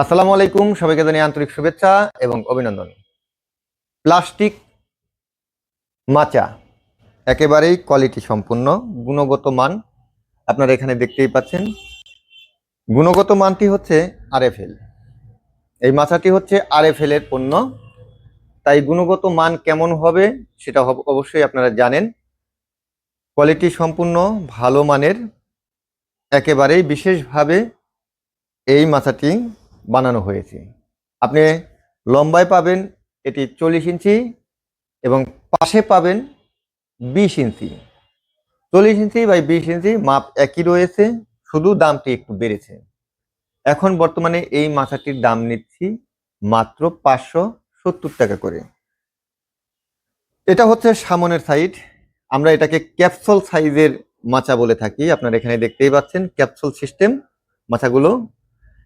আসসালামু আলাইকুম, সবাইকে জানিয়ে আন্তরিক শুভেচ্ছা এবং অভিনন্দন। প্লাস্টিক মাচা, একেবারেই কোয়ালিটি সম্পূর্ণ, গুণগত মান আপনারা এখানে দেখতেই পাচ্ছেন। গুণগত মানটি হচ্ছে আরএফএল এই মাচাটি হচ্ছে আরএফএল এর পণ্য। তাই গুণগত মান কেমন হবে সেটা অবশ্যই আপনারা জানেন। কোয়ালিটি সম্পূর্ণ, ভালো মানের, একেবারেই বিশেষভাবে এই মাচাটি বানানো হয়েছে। আপনি লম্বায় পাবেন এটি চল্লিশ ইঞ্চি এবং পাশে পাবেন বিশ ইঞ্চি। চল্লিশ ইঞ্চি বাই বিশ ইঞ্চি মাপ একই রয়েছে, শুধু দামটি একটু বেড়েছে। এখন বর্তমানে এই মাথাটির দাম নিচ্ছি মাত্র পাঁচশো সত্তর টাকা করে। এটা হচ্ছে সামনের সাইড। আমরা এটাকে ক্যাপসুল সাইজের মাচা বলে থাকি। আপনারা এখানে দেখতেই পাচ্ছেন ক্যাপসুল সিস্টেম মাচাগুলো।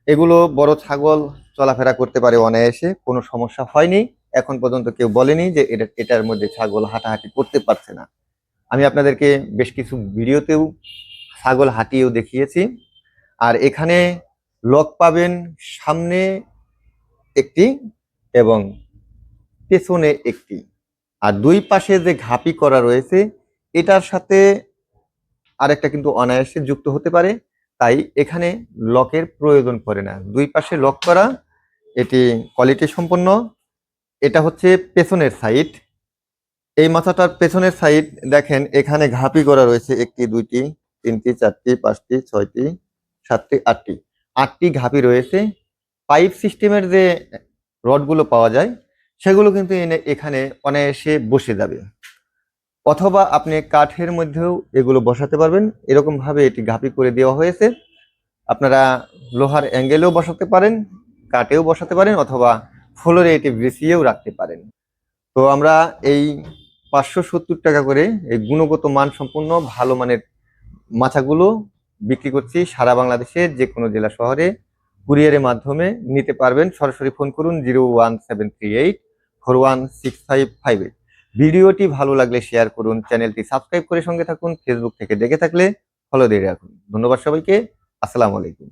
এগুলো বড় ছাগল চলাফেরা করতে পারে অনায়াসে, কোনো সমস্যা হয়নি। এখন পর্যন্ত কেউ বলেনি যে এটা, এটার মধ্যে ছাগল হাঁটাহাঁটি করতে পারছে না। আমি আপনাদেরকে বেশ কিছু ভিডিওতেও ছাগল হাঁটিয়েও দেখিয়েছি। আর এখানে লক পাবেন সামনে একটি এবং পেছনে একটি। আর দুই পাশে যে ঘাপি করা রয়েছে, এটার সাথে আরেকটা কিন্তু অনায়াসে যুক্ত হতে পারে। তাই এখানে লকের প্রয়োজন পড়ে না। দুই পাশে লক করা, এটি কোয়ালিটি সম্পন্ন। এটা হচ্ছে পেছনের সাইড। এই মাথাটার পেছনের সাইড দেখেন, এখানে ঘাপি করা রয়েছে একটি, দুইটি, তিনটি, চারটি, পাঁচটি, ছয়টি, সাতটি, আটটি। আটটি ঘাপি রয়েছে। পাইপ সিস্টেমের যে রডগুলো পাওয়া যায়, সেগুলো কিন্তু এখানে অনায়াসে বসে যাবে। অথবা আপনি কাঠের মধ্যেও এগুলো বসাতে পারবেন। এরকম ভাবে এটি ঘাপি করে দেওয়া হয়েছে। আপনারা লোহার অ্যাঙ্গেলেও বসাতে পারেন, কাঠেও বসাতে পারেন অথবা ফ্লোরে এটি বিছিয়েও রাখতে পারেন। তো আমরা এই পাঁচশো সত্তর টাকা করে এই গুণগত মান সম্পূর্ণ ভালো মানের মাথাগুলো বিক্রি করছি সারা বাংলাদেশের যে কোনো জেলা শহরে। কুরিয়ারের মাধ্যমে নিতে পারবেন। সরাসরি ফোন করুন zero one seven three eight four one six five five eight. ভিডিওটি ভালো লাগলে শেয়ার করুন চ্যানেলটি সাবস্ক্রাইব করে সঙ্গে থাকুন ফেসবুক থেকে দেখে থাকলে ফলো দিয়ে রাখুন। ধন্যবাদ সবাইকে, আসসালামু আলাইকুম।